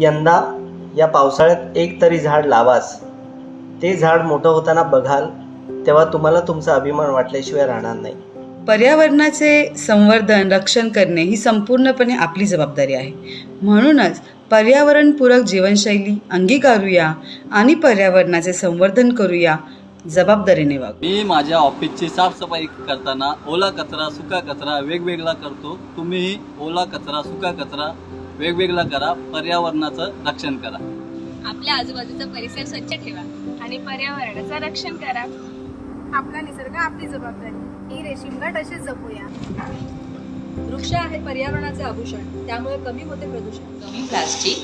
यंदा या पावसाळ्यात एक तरी झाड लावाच. ते झाड मोठं होताना बघाल तेव्हा तुम्हाला तुमचा अभिमान वाटल्याशिवाय राहणार नाही. पर्यावरणाचे संवर्धन रक्षण करणे ही संपूर्णपणे आपली जबाबदारी आहे. म्हणूनच पर्यावरणपूरक जीवनशैली अंगीकारूया आणि पर्यावरणाचे संवर्धन करूया जबाबदारीने वागू. मी माझ्या ऑफिसची साफसफाई करताना ओला कचरा सुका कचरा वेगवेगळा करतो. तुम्ही ओला कचरा सुका कचरा वेगवेगळा करा पर्यावरणाचं रक्षण करा. आपल्या आजूबाजूचा परिसर स्वच्छ ठेवा आणि पर्यावरणाचं रक्षण करा. आपला निसर्ग आपली जबाबदारी. ही रेशीमगाठ अशीच जपूया. वृक्ष आहे पर्यावरणाचे आभूषण. त्यामुळे कमी होते प्रदूषण. कमी प्लास्टिक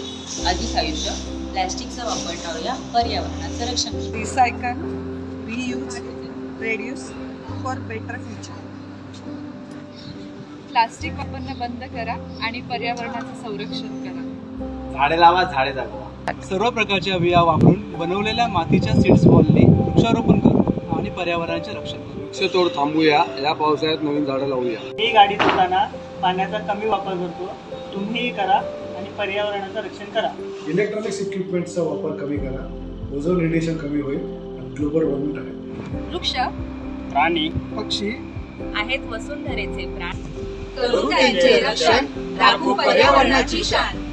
अधिक आयुष्य. प्लास्टिकचा वापर टाळूया. पर्यावरणाचं रक्षण recycle, reuse, reduce for better future. Plastic वापरणं बंद करा आणि पर्यावरणाचं संरक्षण करा. झाडे लावा झाडे जगवा. सर्व प्रकारच्या बिया वापरून बनवलेल्या मातीच्या सीड्स बॉलने वृक्षारोपण करू आणि पर्यावरणाचे रक्षण करू. वृक्षतोड थांबूया या पावसाळ्यात नवीन झाडं लावूया. ही गाडी धुताना पाण्याचा कमी वापर करतो. तुम्हीही करा आणि पर्यावरणाचं रक्षण करा. इलेक्ट्रॉनिक्स इक्विपमेंटचा वापर कमी करा. ओझोन रेडिएशन कमी होईल आणि ग्लोबल वॉर्मिंग टाळेल. वृक्ष प्राणी पक्षी आहेत वसुंधरेचे प्राण. करू त्यांचे रक्षण राखू पर्यावरणाची शान